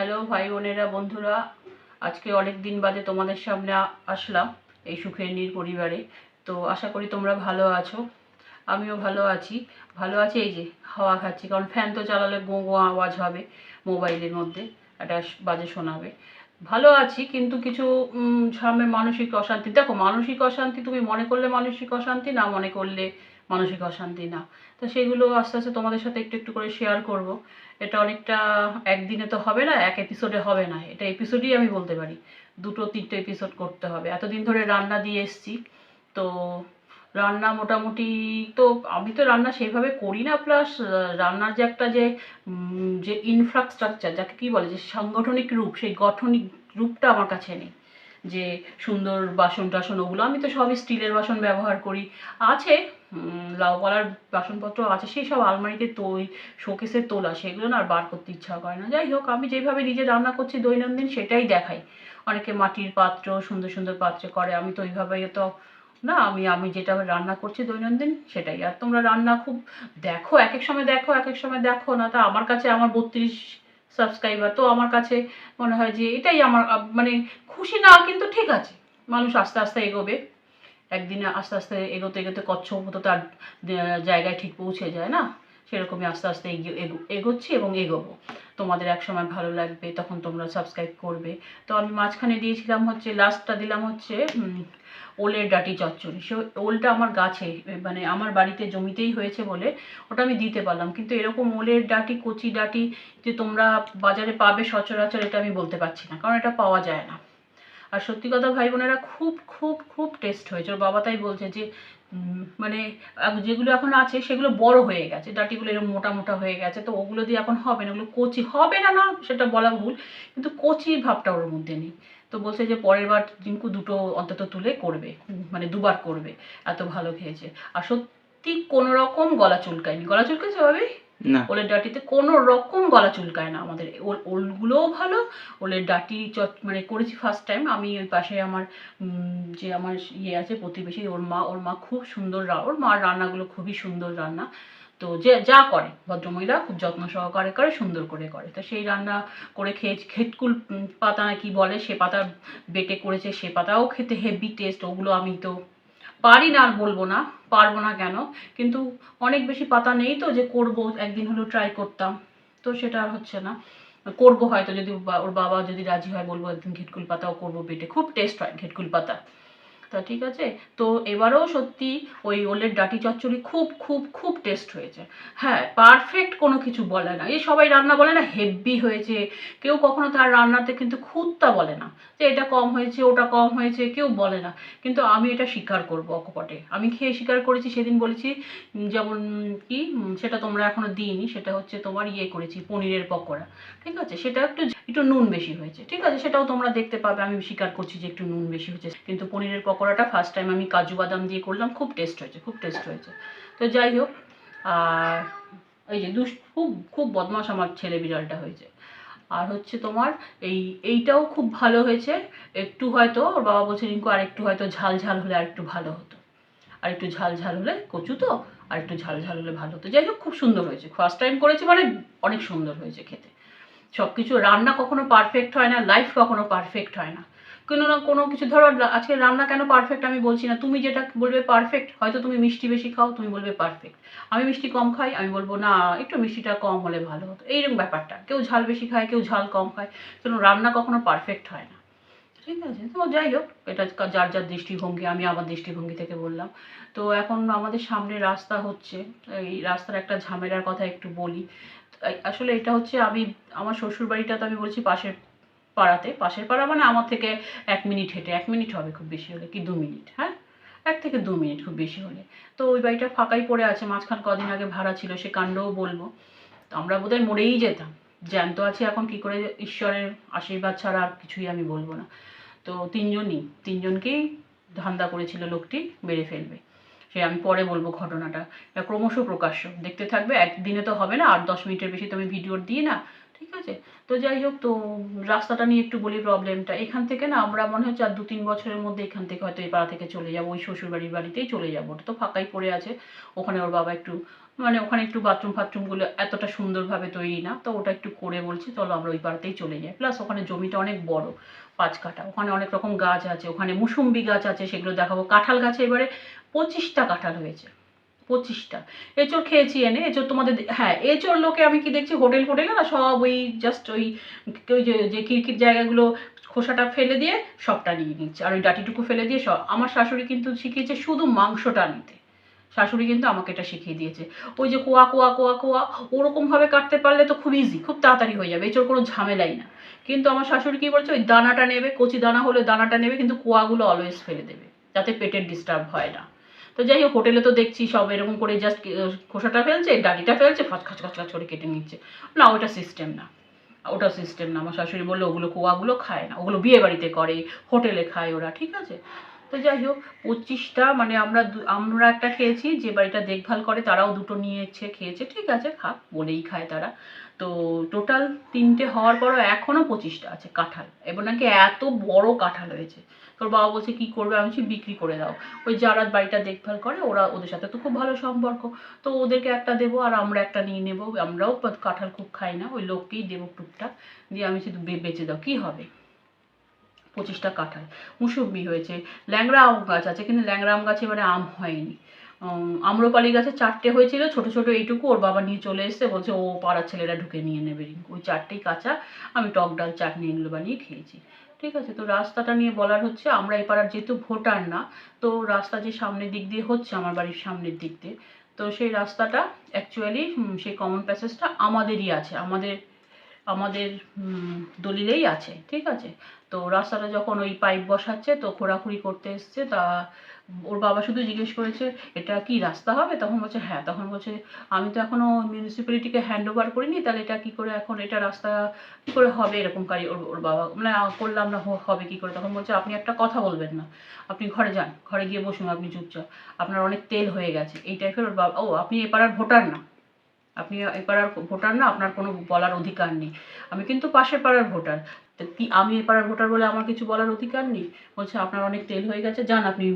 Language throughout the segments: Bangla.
হ্যালো, ভাই বোনেরা, বন্ধুরা। আজকে অনেক দিন বাদে তোমাদের সামনে আসলাম এই সুখের নীর পরিবারে। তো আশা করি তোমরা ভালো আছো। আমিও ভালো আছি। ভালো আছি? এই যে, হাওয়া খাচ্ছি। কারণ ফ্যান তো চালালে গো গো আওয়াজ হবে মোবাইলের মধ্যে। একটা বাজে শোনাবে। ভালো আছি, কিন্তু কিছু সামনে মানসিক অশান্তি। দেখো, মানসিক অশান্তি তুমি মনে করলে মানসিক অশান্তি, না মনে করলে মানসিক অশান্তি, না। তো সেগুলো আস্তে আস্তে তোমাদের সাথে একটু একটু করে শেয়ার করব। এটা অনেকটা একদিনে তো হবে না, এক এপিসোডে হবে না। এটা এপিসোডই আমি বলতে পারি। দুটো, তিনটে এপিসোড করতে হবে। এতদিন ধরে রান্না দিয়ে এসছি। তো রান্না মোটামুটি তো আমি তো রান্না সেইভাবে করি না। প্লাস রান্নার যে একটা যে যে ইনফ্রাস্ট্রাকচার যাকে কি বলে, যে সাংগঠনিক রূপ, সেই গঠনিক রূপটা আমার কাছে নেই। যে সুন্দর বাসন টাসন ওগুলো আমি তো সবই স্টিলের বাসন ব্যবহার করি। আছে লাউ পালার বাসনপত্র আছে, সেই সব আলমারিতে তৈ শোকেসে তোলা সেগুলো না আর বার করতে ইচ্ছা করে না। যাই হোক, আমি যেভাবে নিজে রান্না করছি দৈনন্দিন, সেটাই দেখাই। অনেকে মাটির পাত্র, সুন্দর সুন্দর পাত্রে করে, আমি তো ওইভাবে তো, না, আমি আমি যেটা রান্না করছি দৈনন্দিন, সেটাই। আর তোমরা রান্না খুব দেখো এক এক সময় দেখো এক এক সময় দেখো না, তা আমার কাছে আমার বত্রিশ সাবস্ক্রাইবার, তো আমার কাছে মনে হয় যে এটাই আমার মানে খুশি না, কিন্তু ঠিক আছে। মানুষ আস্তে আস্তে এগোবে। একদিনে আস্তে আস্তে এগোতে এগোতে কচ্ছপ তো তার জায়গায় ঠিক পৌঁছে যায় না? সেরকমই আস্তে আস্তে এগিয়ে, এগো- এগোচ্ছি এবং এগোবো। তোমাদের এক সময় ভালো লাগবে, তখন তোমরা সাবস্ক্রাইব করবে। তো আমি মাঝখানে দিয়েছিলাম হচ্ছে লাস্টটা দিলাম হচ্ছে ওলের ডাটি চচ্চড়ি। সে ওলটা আমার গাছে মানে আমার বাড়িতে জমিতেই হয়েছে বলে ওটা আমি দিতে পারলাম। কিন্তু এরকম ওলের ডাটি, কচি ডাটি যে তোমরা বাজারে পাবে সচরাচর, এটা আমি বলতে পারছি না, কারণ এটা পাওয়া যায় না। আর সত্যি কথা ভাই বোনেরা খুব খুব খুব টেস্ট হয়েছে। ওর বাবা তাই বলছে যে মানে যেগুলো এখন আছে সেগুলো বড় হয়ে গেছে। ডাটিগুলো এরকম মোটা মোটা হয়ে গেছে। তো ওগুলো দিয়ে এখন হবে না। ওগুলো কচি হবে না না, সেটা বলা ভুল। কিন্তু কচি ভাবটা ওর মধ্যে নেই। তো বলছে যে পরের বার টিঙ্কু দুটো অন্তত তুলে করবে। মানে দুবার করবে। এত ভালো খেয়েছে। আর সত্যি কোনো রকম গলা চুলকায়নি। গলা চুলকেছে ভাবি? ওলের ডাটিতে কোনো রকম গলা চুলকায় না আমাদের। ওল, ওলগুলোও ভালো, ওলের ডাটি চট মানে করেছি ফার্স্ট টাইম আমি ওই পাশে আমার যে আমার ইয়ে আছে প্রতিবেশী, ওর মা ওর মা খুব সুন্দর ওর মার রান্নাগুলো খুবই সুন্দর রান্না। তো যে, যা করে, ভদ্রমহিলা খুব যত্ন সহকারে করে, সুন্দর করে করে। তো সেই রান্না করে খেয়েছি খেটকুল পাতা না কি বলে, সে পাতা বেটে করেছে, সে পাতাও খেতে হেভি টেস্ট ওগুলো আমি তো পারি না আর বলব না, পারব না কেন? কিন্তু অনেক বেশি পাতা নেই তো যে করব, একদিন হলেও ট্রাই করতাম। তো সেটা আর হচ্ছে না। করব হয়তো যদি ওর বাবা যদি রাজি হয় বলব, একদিন ঘেটকুল পাতাও করব বেটে খুব টেস্ট হয় ঘেটকুল পাতা। তা ঠিক আছে? তো এবারেও সত্যি ওই ওলের ডাটি চচ্চড়ি খুব খুব খুব টেস্ট হয়েছে। হ্যাঁ পারফেক্ট কোনো কিছু বলে না। এই সবাই রান্না বলে না হেভি হয়েছে। কেউ কখনো তার রান্নাতে কিন্তু খুঁতটা বলে না, যে এটা কম হয়েছে, ওটা কম হয়েছে, কেউ বলে না। কিন্তু আমি এটা স্বীকার করব অকপটে। আমি খেয়ে স্বীকার করেছি, সেদিন বলেছি যেমন, কি সেটা তোমরা এখনও দিইনি, সেটা হচ্ছে তোমার ইয়ে করেছি, পনিরের পকোড়া। ঠিক আছে? সেটা একটু একটু নুন বেশি হয়েছে। ঠিক আছে? সেটাও তোমরা দেখতে পাবে। আমি স্বীকার করছি যে একটু নুন বেশি হয়েছে। কিন্তু পনিরের পকোড়াটা ফার্স্ট টাইম আমি কাজু বাদাম দিয়ে করলাম, খুব টেস্ট হয়েছে, খুব টেস্ট হয়েছে। তো যাই হোক, আর এই যে দুষ, খুব খুব বদমাস আমার ছেলে বিড়ালটা হয়েছে। আর হচ্ছে তোমার, এই, এইটাও খুব ভালো হয়েছে। একটু হয়তো ওর বাবা বলছে, রিঙ্কু আর একটু হয়তো ঝাল ঝাল হলে আর একটু ভালো হতো। আর একটু ঝাল ঝাল হলে কচু তো আর একটু ঝাল ঝাল হলে ভালো হতো। যাই হোক, খুব সুন্দর হয়েছে। ফার্স্ট টাইম করেছে মানে অনেক সুন্দর হয়েছে খেতে। সব কিছু রান্না কখনো পারফেক্ট হয় না লাইফ কখনো পারফেক্ট হয় না। কোনো না কোনো কিছু, ধরো আজকে রান্না কেন পারফেক্ট আমি বলছি না। তুমি যেটা বলবে পারফেক্ট হয়তো তুমি মিষ্টি বেশি খাও, তুমি বলবে পারফেক্ট আমি মিষ্টি কম খাই, আমি বলব না, একটু মিষ্টিটা কম হলে ভালো হতো। এইরকম ব্যাপারটা। কেউ ঝাল বেশি খায়, কেউ ঝাল কম খায়। কোনো রান্না কখনো পারফেক্ট হয় না। ঠিক আছে? তো যাই হোক, এটা যার যার দৃষ্টিভঙ্গি, আমি আমার দৃষ্টিভঙ্গি থেকে বললাম। তো এখন আমাদের সামনে রাস্তা হচ্ছে, এই রাস্তার একটা ঝামেলার কথা একটু বলি। আসলে এটা হচ্ছে আমি, আমার শ্বশুর বাড়িটা তো আমি বলছি পাশের পাড়াতে, পাশের পাড়া মানে আমার থেকে এক মিনিট হেঁটে, এক মিনিট হবে খুব বেশি হলে, কি দু মিনিট হ্যাঁ? এক থেকে দু মিনিট খুব বেশি হলে। তো ওই বাড়িটা ফাঁকাই পড়ে আছে, মাঝখান কদিন আগে ভাড়া ছিল, সে কাণ্ডও বলব। তো আমরা বোধহয় মরেই যেতাম। জ্যান্ত আছি এখন, কি করে ঈশ্বরের আশীর্বাদ ছাড়া আর কিছুই আমি বলব না। তো তিনজনই, তিনজনকেই ধান্দা করেছিল লোকটি, মেরে ফেলবে। সে আমি পরে বলব ঘটনাটা। ক্রমশ প্রকাশ্য। দেখতে থাকবে, একদিনে তো হবে না আট দশ মিনিটের বেশি তো আমি ভিডিও দিই না ঠিক আছে? তো যাই হোক, তো রাস্তাটা নিয়ে একটু বলি প্রবলেমটা এখান থেকে না আমরা মনে হচ্ছে আর দু তিন বছরের মধ্যে এখান থেকে হয়তো এই পাড়া থেকে চলে যাব। ওই শ্বশুর বাড়ির বাড়িতেই চলে যাব। ওটা তো ফাঁকাই পড়ে আছে। ওখানে ওর বাবা একটু মানে ওখানে একটু বাথরুম ফাথরুমগুলো এতটা সুন্দরভাবে তৈরি না। তো ওটা একটু করে বলছি, চলো আমরা ওই পাড়াতেই চলে যাই। প্লাস ওখানে জমিটা অনেক বড়, পাঁচ কাঠা। ওখানে অনেক রকম গাছ আছে। ওখানে মুসুম্বি গাছ আছে, সেগুলো দেখাবো। কাঁঠাল গাছে এবারে পঁচিশটা কাঁঠাল হয়েছে। পঁচিশটা। এঁচড় খেয়েছি এনে, এঁচড় তোমাদের হ্যাঁ এঁচড় লোকে আমি কি দেখছি হোটেল ফোটেলে না সব ওই জাস্ট ওই ওই যে কিরকির জায়গাগুলো খোসাটা ফেলে দিয়ে সবটা নিয়ে নিচ্ছে। আর ওই ডাটিটুকু ফেলে দিয়ে সব আমার শাশুড়ি কিন্তু শিখিয়েছে শুধু মাংসটা নিতে। শাশুড়ি কিন্তু আমাকে এটা শিখিয়ে দিয়েছে। ওই যে কোয়া কোয়া কোয়া কোয়া ওরকমভাবে কাটতে পারলে তো খুব ইজি খুব তাড়াতাড়ি হয়ে যাবে, এঁচড় কোনো ঝামেলাই না। কিন্তু আমার শাশুড়ি কি বলছে, ওই দানাটা নেবে, কচি দানা হলে দানাটা নেবে, কিন্তু কোয়াগুলো অলওয়েজ ফেলে দেবে, যাতে পেটের ডিস্টার্ব হয় না। তো যাই হোক হোটেলে তো দেখছি সব এরকম করে জাস্ট খোসাটা ফেলছে, ডাটিটা ফেলছে ফাঁচ খাচ খাচ খাচ করে কেটে নিচ্ছে। না, ওটা সিস্টেম না। ওটা সিস্টেম না। আমার শাশুড়ি বলল, ওগুলো কোয়াগুলো খায় না। ওগুলো বিয়ে বাড়িতে করে হোটেলে খায় ওরা, ঠিক আছে? তো যাই হোক, পঁচিশটা মানে আমরা আমরা একটা খেয়েছি, যে বাড়িটা দেখভাল করে তারাও দুটো নিয়েছে, খেয়েছে, ঠিক আছে, খাক, বলেই খায় তারা। তো টোটাল তিনটে হওয়ার পরও এখনও পঁচিশটা আছে কাঁঠাল। এবার নাকি এত বড় কাঁঠাল হয়েছে। তোর বাবা বলছে, কি করবে? আমি বলছি, বিক্রি করে দাও। ওই যারা বাড়িটা দেখভাল করে, ওরা ওদের সাথে তো খুব ভালো সম্পর্ক। তো ওদেরকে একটা দেবো আর আমরা একটা নিয়ে নেব। আমরাও কাঁঠাল খুব খাই না, ওই লোককেই দেবো টুকটাক। দিয়ে আমি শুধু বেচে দাও। কি হবে? পঁচিশটা কাঁঠাল। মুসুম্বি হয়েছে, ল্যাংড়া আম গাছ আছে, কিন্তু ল্যাংড়া আম গাছে এবারে আম হয়নি। আম্রপালি গাছে চারটে হয়েছিল, ছোট ছোট এইটুকু। ওর বাবা নিয়ে চলে এসেছে, বলছে, ও পাড়ার ছেলেরা ঢুকে নিয়ে নেবে। ওই চারটেই কাঁচা। আমি টক ডাল, চাটনি এগুলো বানিয়ে খেয়েছি। ঠিক আছে, তো রাস্তাটা নিয়ে বলার হচ্ছে আমরা এই পাড়ার যেহেতু ভোটার না, তো রাস্তা যে সামনের দিক দিয়ে হচ্ছে আমার বাড়ির সামনের দিক দিয়ে, তো সেই রাস্তাটা অ্যাকচুয়ালি সেই কমন প্যাসেজটা আমাদেরই আছে, আমাদের আমাদের দলিলেই আছে, ঠিক আছে? তো রাস্তাটা যখন ওই পাইপ বসাচ্ছে, তো খোঁড়াখুড়ি করতে এসছে, তা ওর বাবা শুধু জিজ্ঞেস করেছে, এটা কি রাস্তা হবে? তখন বলছে হ্যাঁ। তখন বলছে, আমি তো এখনও মিউনিসিপ্যালিটিকে হ্যান্ড ওভার করিনি, তাহলে এটা কি করে এখন, এটা রাস্তা কি করে হবে এরকম কারি? ওর ওর বাবা মানে করলাম না হবে কি করে? তখন বলছে, আপনি একটা কথা বলবেন না। আপনি ঘরে যান, ঘরে গিয়ে বসুন, আপনি চুপচাপ। আপনার অনেক তেল হয়ে গেছে। এই টাইপের ওর বাবা, ও, আপনি এপাড়ার ভোটার না। আপনি এপাড়ার ভোটার না, আপনার কোনো বলার অধিকার নেই। আমি কিন্তু পাশের পাড়ার ভোটার। কি আমি এ পাড়ার ভোটার বলে আমার কিছু বলার অধিকার নেই? বলছে, আপনার অনেক তেল হয়ে গেছে, যান আপনি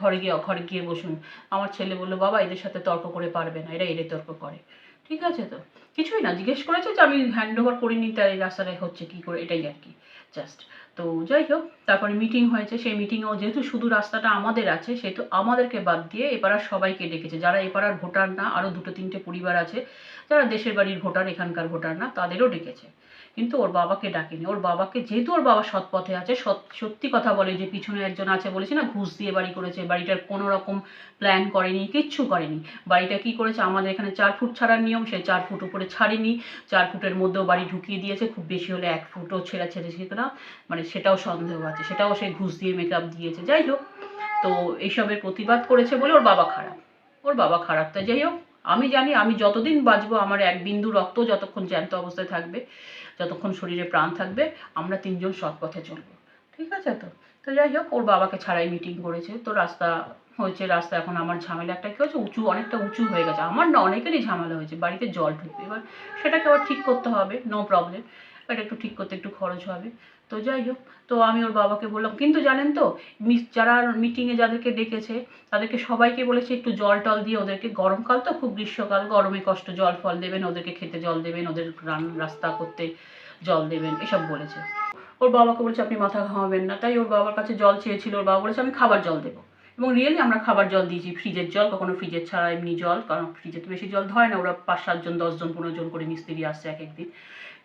ঘরে গিয়ে ঘরে গিয়ে বসুন। আমার ছেলে বলল, বাবা, এদের সাথে তর্ক করে পারবে না, এরা এদের তর্ক করে। ঠিক আছে তো? কিছুই না, জিজ্ঞেস করেছে যে আমি হ্যান্ড ওভার করিনি, তাই এই রাস্তাটায় হচ্ছে কি করে, এটাই আর কি জাস্ট তো যাই হোক, তারপরে মিটিং হয়েছে, সেই মিটিংয়েও যেহেতু শুধু রাস্তাটা আমাদের আছে, সেহেতু আমাদেরকে বাদ দিয়ে এপাড়ার সবাইকে ডেকেছে। যারা এপাড়ার ভোটার না আরও দুটো তিনটে পরিবার আছে, যারা দেশের বাড়ির ভোটার, এখানকার ভোটার না, তাদেরও ডেকেছে। কিন্তু ওর বাবাকে ডাকেনি। ওর বাবাকে, যেহেতু ওর বাবা সৎ পথে আছে, সৎ- সত্যি কথা বলে যে পিছনে একজন আছে বলেছি না, ঘুষ দিয়ে বাড়ি করেছে, বাড়িটার কোনো রকম প্ল্যান করেনি, কিচ্ছু করেনি। বাড়িটা কি করেছে? আমাদের এখানে চার ফুট ছাড়ার নিয়ম, সে চার ফুট উপরে ছাড়েনি। চার ফুটের মধ্যেও বাড়ি ঢুকিয়ে দিয়েছে, খুব বেশি হলে এক ফুটও ছেঁড়া ছেড়েছে কিনা মানে সেটাও সন্দেহ আছে, সেটাও সে ঘুষ দিয়ে মেকআপ দিয়েছে। যাই হোক, তো এইসবের প্রতিবাদ করেছে বলে ওর বাবা খারাপ। ওর বাবা খারাপ। তাই যাই হোক আমি জানি, আমি যতদিন বাঁচবো, আমার এক বিন্দু রক্ত যতক্ষণ জ্যান্ত অবস্থায় থাকবে, যতক্ষণ শরীরে প্রাণ থাকবে, আমরা তিনজন সৎ পথে চলবো। ঠিক আছে তো? তো যাই হোক, ওর বাবাকে ছাড়াই মিটিং করেছে। তো রাস্তা হয়েছে, রাস্তা এখন আমার ঝামেলা একটা কী হয়েছে? উঁচু, অনেকটা উঁচু হয়ে গেছে। আমার না অনেকেরই ঝামেলা হয়েছে, বাড়িতে জল ঢুকবে। এবার সেটাকে আবার ঠিক করতে হবে নো প্রবলেম এটা একটু ঠিক করতে একটু খরচ হবে। তো যাই হোক, তো আমি ওর বাবাকে বললাম, কিন্তু জানেন তো যারা মিটিংয়ে যাদেরকে ডেকেছে, তাদেরকে সবাইকে বলেছে একটু জল টল দিয়ে ওদেরকে, গরমকাল তো খুব গ্রীষ্মকাল, গরমে কষ্ট, জল ফল দেবেন, ওদেরকে খেতে জল দেবেন, ওদের রান, রাস্তা করতে জল দেবেন, এসব বলেছে। ওর বাবাকে বলেছে, আপনি মাথা ঘামাবেন না। তাই ওর বাবার কাছে জল চেয়েছিল, ওর বাবা বলেছে, আমি খাবার জল দেবো। এবং রিয়েলি আমরা খাবার জল দিয়েছি, ফ্রিজের জল, কখনো ফ্রিজের ছাড়া এমনি জল, কারণ ফ্রিজে তো বেশি জল ধরে না, ওরা পাঁচ সাতজন দশজন, পনেরো জন করে মিস্ত্রি আসছে এক একদিন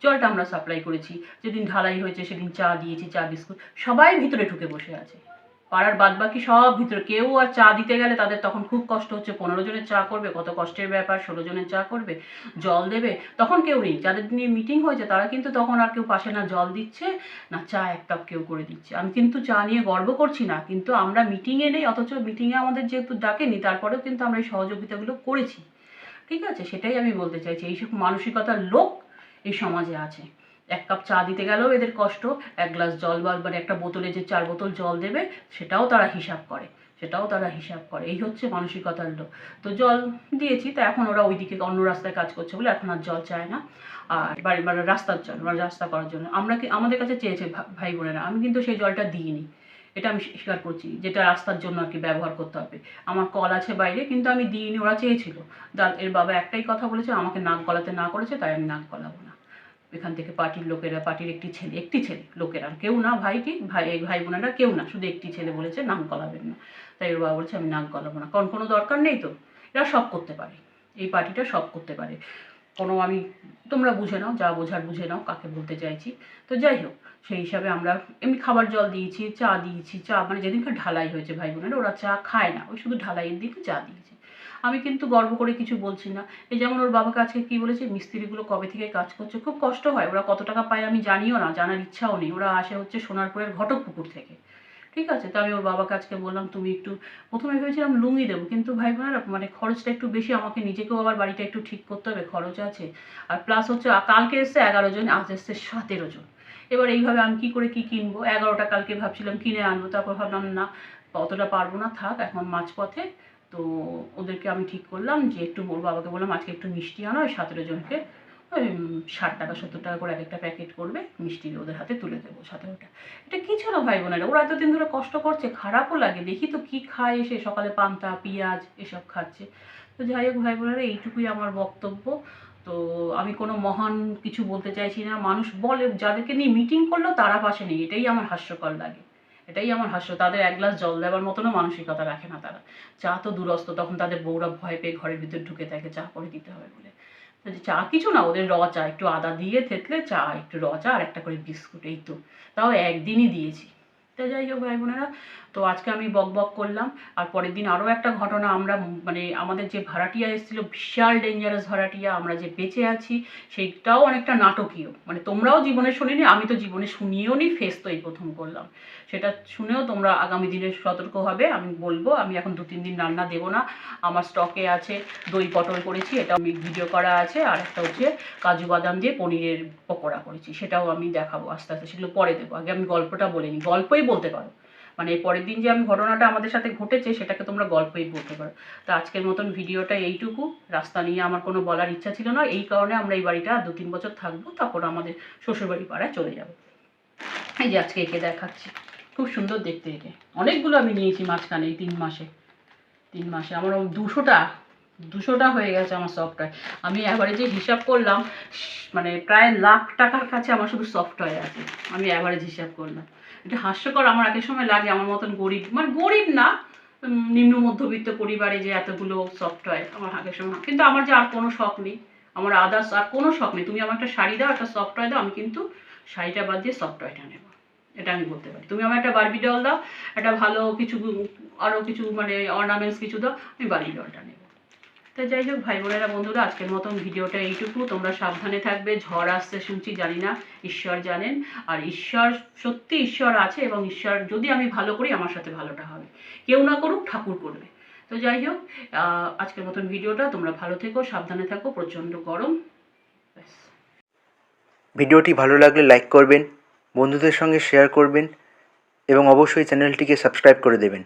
জলটা আমরা সাপ্লাই করেছি। যেদিন ঢালাই হয়েছে সেদিন চা দিয়েছি, চা, বিস্কুট, সবাই ভিতরে ঢুকে বসে আছে। পাড়ার বাদবাকি সব ভিতরে, কেউ আর চা দিতে গেলে তাদের তখন খুব কষ্ট হচ্ছে। পনেরো জনের চা করবে, কত কষ্টের ব্যাপার, ষোলো জনের চা করবে, জল দেবে, তখন কেউ নেই। যাদের নিয়ে মিটিং হয়েছে তারা কিন্তু তখন আর কেউ পাশে না জল দিচ্ছে, না চা এক কাপ কেউ করে দিচ্ছে। আমি কিন্তু চা নিয়ে গর্ব করছি না, কিন্তু আমরা মিটিংয়ে নেই, অথচ মিটিংয়ে আমাদের যেহেতু ডাকেনি, তারপরেও কিন্তু আমরা এই সহযোগিতাগুলো করেছি। ঠিক আছে? সেটাই আমি বলতে চাইছি। এইসব মানসিকতার লোক এই সমাজে আছে। এক কাপ চা দিতে গেলেও এদের কষ্ট, এক গ্লাস জল বা মানে একটা বোতলে যে চার বোতল জল দেবে, সেটাও তারা হিসাব করে, সেটাও তারা হিসাব করে। এই হচ্ছে মানসিকতার লোক তো জল দিয়েছি, তা এখন ওরা ওইদিকে অন্য রাস্তায় কাজ করছে বলে এখন আর জল চায় না। আর বাড়ি মানে রাস্তার জন্য মানে রাস্তা করার জন্য। আমরা কি, আমাদের কাছে চেয়েছে ভাই বোনেরা, আমি কিন্তু সেই জলটা দিইনি। এটা আমি স্বীকার করছি, যেটা রাস্তার জন্য আর কি ব্যবহার করতে হবে। আমার কল আছে বাইরে, কিন্তু আমি দিইনি, ওরা চেয়েছিল। এর বাবা একটাই কথা বলেছে, আমাকে নাক গলাতে না করেছে, তাই আমি নাক গলাবো না। এখান থেকে পার্টির লোকেরা, পার্টির একটি ছেলে একটি ছেলে, লোকেরা, কেউ না ভাই কি ভাই, এই ভাই বোনেরা কেউ না, শুধু একটি ছেলে বলেছে, নাক গলাবেন না। তাই ওর বাবা বলছে, আমি নাক গলাবো না। কারণ কোনো দরকার নেই তো। এরা সব করতে পারে। এই পার্টিটা সব করতে পারে। কোনো আমি, তোমরা বুঝে নাও, যা বোঝার বুঝে নাও, কাকে বলতে চাইছি। তো যাই হোক, সেই হিসাবে আমরা এমনি খাবার জল দিয়েছি, চা দিয়েছি, চা মানে যেদিনকে ঢালাই হয়েছে ভাই বোনের, ওরা চা খায় না। ওই শুধু ঢালাইয়ের দিকে চা দিয়েছি। আমি কিন্তু গর্ব করে কিছু বলছি না। এই যেমন ওর বাবাকে আজকে কী বলেছে, মিস্ত্রিগুলো কবে থেকে কাজ করছে, খুব কষ্ট হয়। ওরা কত টাকা পায় আমি জানিও না, জানার ইচ্ছাও নেই। ওরা আসে হচ্ছে সোনারপুরের ঘটকপুকুর থেকে। ঠিক আছে? তো আমি ওর বাবাকে আজকে বললাম, তুমি একটু প্রথমে ভেবেছিলাম লুঙ্গি দেবো, কিন্তু ভাই বোনেরা মানে খরচটা একটু বেশি, আমাকে নিজেকেও আবার বাড়িটা একটু ঠিক করতে হবে, খরচ আছে। আর প্লাস হচ্ছে কালকে এসছে এগারো জন, আজ এসছে সতেরো জন। এবার এইভাবে আমি কী করে কী কিনবো? এগারোটা কালকে ভাবছিলাম কিনে আনব, তারপর ভাবলাম, না, অতটা পারব না, থাক, এখন মাঝপথে তো ওদেরকে আমি ঠিক করলাম যে একটু ওর বাবাকে বললাম, আজকে একটু মিষ্টি আনো, ওই সতেরো জনকে ওই ষাট টাকা, সত্তর টাকা করে এক একটা প্যাকেট করবে, মিষ্টি ওদের হাতে তুলে দেবো সতেরোটা। এটা কিছু ছিল ভাই বোনেরা, ওরা এতদিন ধরে কষ্ট করছে, খারাপও লাগে, দেখি তো কি খায় এসে, সকালে পান্তা, পেঁয়াজ এসব খাচ্ছে। তো যাই হোক ভাই বোনেরা, এইটুকুই আমার বক্তব্য। তো আমি কোনো মহান কিছু বলতে চাইছি না, মানুষ বলে, যাদেরকে নিয়ে মিটিং করলেও তারা পাশে নেই, এটাই আমার হাস্যকর লাগে। এটাই আমার হাস্য। তাদের এক গ্লাস জল দেওয়ার মতনও মানসিকতা রাখে না তারা। চা তো দুরস্ত, তখন তাদের বউরা ভয় পেয়ে ঘরের ভিতর ঢুকে থাকে চা করে দিতে হবে বলে। চা কিছু না, ওদের র চা, একটু আদা দিয়ে থেতলে চা, একটু র চা, আর একটা করে বিস্কুট, এই তো। তাও একদিনই দিয়েছি। তা যাই হোক ভাই বোনেরা তো আজকে আমি বক বক করলাম, আর পরের দিন আরও একটা ঘটনা আমরা মানে আমাদের যে ভাড়াটিয়া এসেছিল, বিশাল ডেঞ্জারাস ভাড়াটিয়া, আমরা যে বেঁচে আছি, সেইটাও অনেকটা নাটকীয়। মানে তোমরাও জীবনে শুনিনি, আমি তো জীবনে শুনিয়েও নি ফেস তো এই প্রথম করলাম। সেটা শুনেও তোমরা আগামী দিনে সতর্ক হবে, আমি বলব, আমি এখন দু তিন দিন রান্না দেবো না, আমার স্টকে আছে, দই পটল করেছি এটা আমি ভিডিও করা আছে, আর একটা হচ্ছে কাজু বাদাম দিয়ে পনিরের পকোড়া করেছি, সেটাও আমি দেখাবো আস্তে আস্তে, সেগুলো পরে দেবো, আগে আমি গল্পটা বলে নিই, গল্পই বলতে পারো। মানে পরের দিন যে আমি ঘটনাটা আমাদের সাথে ঘটেছে, সেটাকে তোমরা গল্পই বলতে পারো। তো আজকের মতন ভিডিওটা এইটুকু। রাস্তা নিয়ে আমার কোনো বলার ইচ্ছা ছিল না। এই কারণে আমরা এই বাড়িটা দু তিন বছর থাকব, তারপর আমাদের শ্বশুরবাড়ি পাড়ায় চলে যাব। এই যে আজকে একে দেখাচ্ছি। খুব সুন্দর দেখতে একে। অনেকগুলো আমি নিয়েছি মাঝখানে এই তিন মাসে। তিন মাসে। আমার দুশোটা দুশোটা হয়ে গেছে আমার সফটওয়্যার আমি যে হিসাব করলাম মানে প্রায় লাখ টাকার কাছে আমার শুধু সফটওয়্যার আছে। আমি অ্যাভারেজ হিসাব করলাম। এটা হাস্যকর, আমার আগের সময় লাগে, আমার মতন গরিব। মানে গরিব না নিম্ন মধ্যবিত্ত পরিবারে যে এতগুলো সফটওয়্যার আমার আগের সময় কিন্তু আমার যে আর কোনো শখ নেই, আমার আদার্স আর কোনো শখ নেই। তুমি আমার একটা শাড়ি দাও, একটা সফটওয়্যার দাও, আমি কিন্তু শাড়িটা বাদ দিয়ে সফটওয়্যারটা নেব। এটা আমি বলতে পারি। তুমি আমার একটা বারবি ডল দাও, একটা ভালো কিছু আরও কিছু মানে অর্নামেন্টস কিছু দাও, আমি বারবি ডলটা নেব। তো যাই হোক, ভাই বোনেরা, বন্ধুরা, আজকের মতন ভিডিওটা এইটুকু। তোমরা সাবধানে থাকবে, ঝড় আসছে শুনছি, জানি না, ঈশ্বর জানেন। আর ঈশ্বর, সত্যি ঈশ্বর আছে এবং ঈশ্বর, যদি আমি ভালো করি, আমার সাথে ভালোটা হবে। কেউ না করুক, ঠাকুর করবে। তো যাই হোক আজকের মতন ভিডিওটা, তোমরা ভালো থেকো, সাবধানে থাকো, প্রচণ্ড গরম। ভিডিওটি ভালো লাগলে লাইক করবেন, বন্ধুদের সঙ্গে শেয়ার করবেন এবং অবশ্যই চ্যানেলটিকে সাবস্ক্রাইব করে দেবেন।